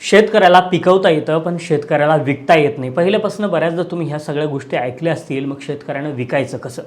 शेतकऱ्याला पिकवता येतं पण शेतकऱ्याला विकता येत नाही. पहिल्यापासून बऱ्याचदा तुम्ही ह्या सगळ्या गोष्टी ऐकल्या असतील मग शेतकऱ्यानं विकायचं कसं?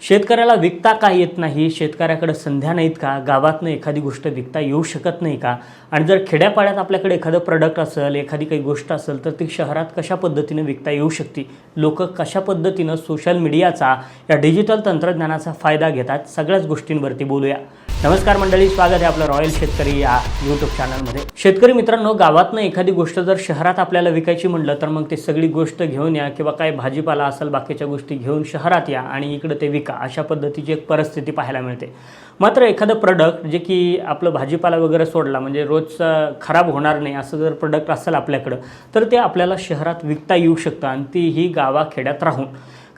शेतकऱ्याला विकता का येत नाही? शेतकऱ्याकडे संध्या नाहीत का? गावातनं एखादी गोष्ट विकता येऊ शकत नाही का? आणि जर खेड्यापाड्यात आपल्याकडे एखादं प्रोडक्ट असेल एखादी काही गोष्ट असेल तर ती शहरात कशा पद्धतीनं विकता येऊ शकते? लोक कशा पद्धतीनं सोशल मीडियाचा या डिजिटल तंत्रज्ञानाचा फायदा घेतात? सगळ्याच गोष्टींवरती बोलूया. नमस्कार मंडळी स्वागत आहे आपलं रॉयल शेतकरी या यूट्यूब चॅनलमध्ये शेतकरी मित्रांनो गावातनं एखादी गोष्ट जर शहरात आपल्याला विकायची म्हटलं तर मग ते सगळी गोष्ट घेऊन या किंवा काय भाजीपाला असेल बाकीच्या गोष्टी घेऊन शहरात या आणि इकडं ते विका अशा पद्धतीची एक परिस्थिती पाहायला मिळते. मात्र एखादं प्रोडक्ट जे की आपलं भाजीपाला वगैरे सोडला म्हणजे रोजचा खराब होणार नाही असं जर प्रोडक्ट असेल आपल्याकडं तर ते आपल्याला शहरात विकता येऊ शकतं आणि ती ही गावाखेड्यात राहून.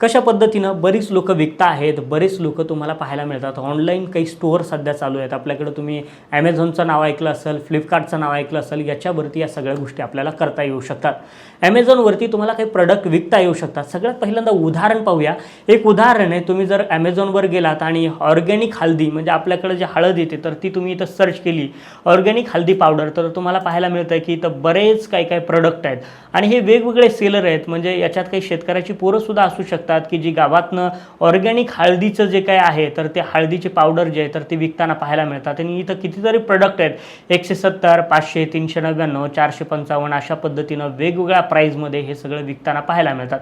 कशा पद्धतीनं बरीच लोकं विकता आहेत बरेच लोक तुम्हाला पाहायला मिळतात. ऑनलाईन काही स्टोअर सध्या चालू आहेत. आपल्याकडे तुम्ही ॲमेझॉनचं नाव ऐकलं असेल फ्लिपकार्टचं नाव ऐकलं असेल याच्यावरती या सगळ्या गोष्टी आपल्याला करता येऊ शकतात. ॲमेझॉनवरती तुम्हाला काही प्रोडक्ट विकता येऊ शकतात. सगळ्यात पहिल्यांदा उदाहरण पाहूया. एक उदाहरण आहे तुम्ही जर ॲमेझॉनवर गेलात आणि ऑर्गॅनिक हळदी म्हणजे आपल्याकडे जे हळद येते तर ती तुम्ही इथं सर्च केली. ऑर्गॅनिक हळदी पावडर तर तुम्हाला पाहायला मिळतं की इथं बरेच काही काही प्रोडक्ट आहेत. आणि हे वेगवेगळे सेलर आहेत म्हणजे याच्यात काही शेतकऱ्याची पोरंसुद्धा असू शकतात. की जी गावातनं ऑर्गॅनिक हळदीचं जे काय आहे तर ते हळदीचे पावडर जे आहे तर ते विकताना पाहायला मिळतात. आणि इथं कितीतरी प्रोडक्ट आहेत. एकशे सत्तर पाचशे तीनशे नव्याण्णव चारशे पंचावन्न अशा पद्धतीनं वेगवेगळ्या प्राईजमध्ये हे सगळं विकताना पाहायला मिळतात.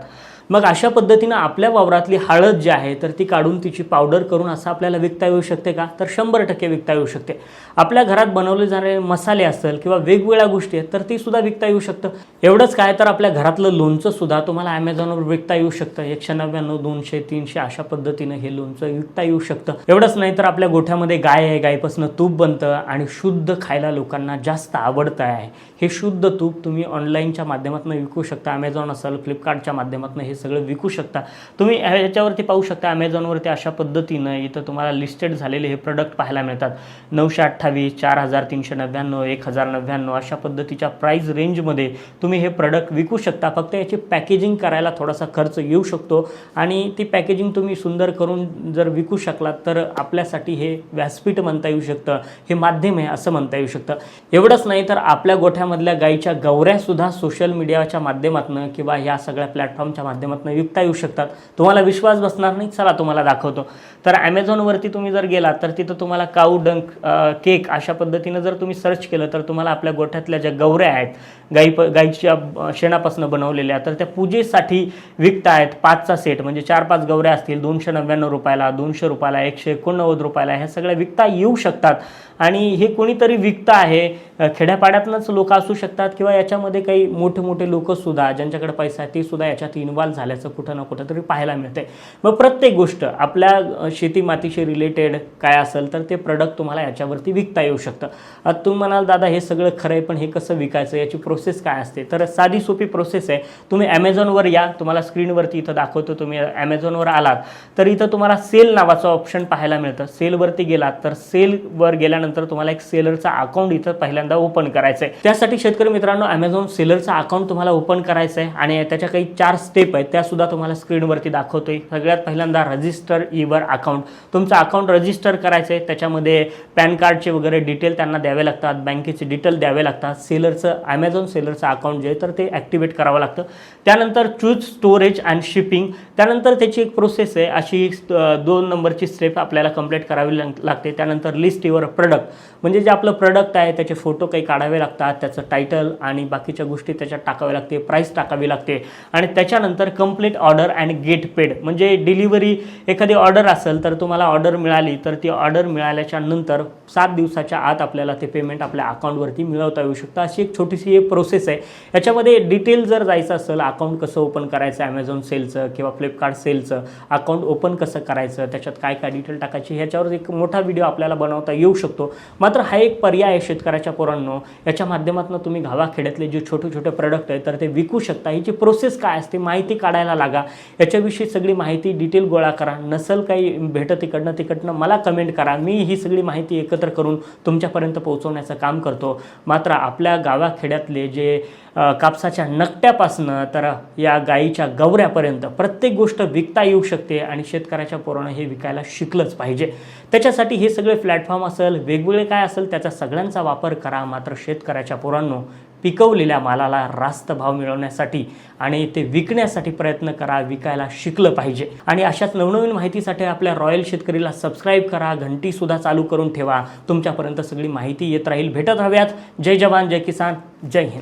मग अशा पद्धतीनं आपल्या वावरातली हळद जी आहे तर ती काढून तिची पावडर करून असं आपल्याला विकता येऊ शकते का? तर शंभर टक्के विकता येऊ शकते. आपल्या घरात बनवले जाणारे मसाले असेल किंवा वेगवेगळ्या गोष्टी आहेत तर ती सुद्धा विकता येऊ शकतं. एवढंच काय तर आपल्या घरातलं लोणचं सुद्धा तुम्हाला ॲमेझॉनवर विकता येऊ शकतं. एकशे नव्याण्णव दोनशे तीनशे अशा पद्धतीनं हे लोणचं विकता येऊ शकतं. एवढंच नाही तर आपल्या गोठ्यामध्ये गाय आहे गायपासून तूप बनतं आणि शुद्ध खायला लोकांना जास्त आवडतं आहे. हे शुद्ध तूप तुम्ही ऑनलाईनच्या माध्यमातून विकू शकता. अमेझॉन असेल फ्लिपकार्टच्या माध्यमातून हे सगळं विकू शकता. तुम्ही ह्याच्यावरती पाहू शकता ॲमेझॉनवरती अशा पद्धतीनं इथं तुम्हाला लिस्टेड झालेले हे प्रोडक्ट पाहायला मिळतात. नऊशे अठ्ठावीस चार हजार तीनशे नव्याण्णव एक हजार नव्याण्णव अशा पद्धतीच्या प्राईज रेंजमध्ये तुम्ही हे प्रोडक्ट विकू शकता. फक्त याची पॅकेजिंग करायला थोडासा खर्च येऊ शकतो आणि ती पॅकेजिंग तुम्ही सुंदर करून जर विकू शकलात तर आपल्यासाठी हे व्यासपीठ म्हणता येऊ शकतं हे माध्यम आहे असं म्हणता येऊ शकतं. एवढंच नाही तर आपल्या गोठ्यामधल्या गाईच्या गवऱ्यासुद्धा सोशल मीडियाच्या माध्यमातून किंवा ह्या सगळ्या प्लॅटफॉर्मच्या माध्यमातून विकता येऊ शकतात. तुम्हाला विश्वास बसणार नाही चला तुम्हाला दाखवतो. तर ॲमेझॉनवरती तुम्ही जर गेलात तर तिथं तुम्हाला काऊ डंक केक अशा पद्धतीनं जर तुम्ही सर्च केलं तर तुम्हाला आपल्या गोठ्यातल्या ज्या गवऱ्या आहेत गाई प गाईच्या शेणापासून बनवलेल्या तर त्या पूजेसाठी विकता आहेत पाचचा सेट म्हणजे चार पाच गवऱ्या असतील दोनशे नव्याण्णव रुपयाला दोनशे रुपयाला एकशे एकोणनव्वद रुपयाला ह्या सगळ्या विकता येऊ शकतात. आणि हे कोणीतरी विकता आहे खेड्यापाड्यातलंच खेड्यापाड्यातनंच लोक असू शकतात किंवा याच्यामध्ये काही मोठे मोठे लोकसुद्धा ज्यांच्याकडे पैसा आहे ते सुद्धा याच्यात इन्व्हॉल्व झाल्याचं कुठं ना कुठं तरी पाहायला मिळतंय. मग प्रत्येक गोष्ट आपल्या शेती मातीशी रिलेटेड काय असेल तर ते प्रोडक्ट तुम्हाला याच्यावरती विकता येऊ शकतं. आता तुम्ही म्हणाल दादा हे सगळं खरं आहे पण हे कसं विकायचं? याची प्रोसेस काय असते? तर साधी सोपी प्रोसेस आहे तुम्ही ॲमेझॉनवर या तुम्हाला स्क्रीनवरती इथं दाखवतो तुम्ही. ॲमेझॉनवर आलात तर इथं तुम्हाला सेल नावाचं ऑप्शन पाहायला मिळतं. सेलवरती गेलात तर सेलवर गेल्यानंतर तुम्हाला एक सेलरचा अकाउंट इथं पहिल्यांदा ओपन करायचं आहे त्यासाठी शेतकरी मित्रांनो ॲमेझॉन सेलरचा अकाउंट तुम्हाला ओपन करायचं आहे आणि त्याच्या काही चार स्टेप आहेत. त्यासुद्धा तुम्हाला स्क्रीनवरती दाखवतो आहे सगळ्यात पहिल्यांदा रजिस्टर इवर अकाउंट तुमचं अकाउंट रजिस्टर करायचं आहे त्याच्यामध्ये पॅन कार्डचे वगैरे डिटेल त्यांना द्यावे लागतात बँकेचे डिटेल द्यावे लागतात सेलरचं ॲमेझॉन सेलरचं अकाउंट जे आहे तर ते ॲक्टिवेट करावं लागतं. त्यानंतर चूज स्टोरेज अँड शिपिंग त्यानंतर त्याची एक प्रोसेस आहे अशी दोन नंबरची स्टेप आपल्याला कंप्लीट करावी लाग- लागते. त्यानंतर लिस्ट युअर प्रोडक्ट म्हणजे जे आपलं प्रोडक्ट आहे त्याचे फोटो काही काढावे लागतात त्याचं टायटल आणि बाकीच्या गोष्टी त्याच्यात टाकाव्या लागते प्राईस टाकावी लागते. आणि त्याच्यानंतर complete order and get paid म्हणजे डिलिव्हरी एखादी ऑर्डर असेल तर तुम्हाला ऑर्डर मिळाली तर ती ऑर्डर मिळाल्याच्या नंतर सात दिवसाच्या आत आपल्याला ते पेमेंट आपल्या अकाउंटवरती मिळवता येऊ शकतं. अशी एक छोटीशी एक प्रोसेस आहे. याच्यामध्ये डिटेल जर जायचं असेल अकाउंट कसं ओपन करायचं ॲमेझॉन सेलचं किंवा फ्लिपकार्ट सेलचं अकाउंट ओपन कसं करायचं त्याच्यात काय काय डिटेल टाकायची ह्याच्यावर एक मोठा व्हिडिओ आपल्याला बनवता येऊ शकतो. मात्र हा एक पर्याय आहे शेतकऱ्याच्या पोरांनो. याच्या माध्यमातून तुम्ही गावाखेड्यातले जे छोटे छोटे प्रोडक्ट आहेत तर ते विकू शकता. ह्याची प्रोसेस काय असते माहिती काढायला लागा. याच्याविषयी सगळी माहिती डिटेल गोळा करा. नसल काही भेटत इकडनं तिकडनं मला कमेंट करा. मी ही सगळी माहिती एकत्र करून तुमच्यापर्यंत पोहोचवण्याचं काम करतो. मात्र आपल्या गावाखेड्यातले जे कापसाच्या नकट्यापासनं तर या गाईच्या गवऱ्यापर्यंत प्रत्येक गोष्ट विकता येऊ शकते आणि शेतकऱ्याच्या पोरानं हे विकायला शिकलंच पाहिजे. त्याच्यासाठी हे सगळे प्लॅटफॉर्म असेल वेगवेगळे काय असेल त्याचा सगळ्यांचा वापर करा. मात्र शेतकऱ्याच्या पोरांनो पिकवलेल्या मालाला रास्त भाव मिळवण्यासाठी आणि ते विकण्यासाठी प्रयत्न करा विकायला शिकलं पाहिजे. आणि अशाच नवनवीन माहितीसाठी आपल्या रॉयल शेतकरीला सबस्क्राईब करा घंटीसुद्धा चालू करून ठेवा. तुमच्यापर्यंत सगळी माहिती येत राहील. भेटत हव्यात जय जवान जय किसान जय हिंद.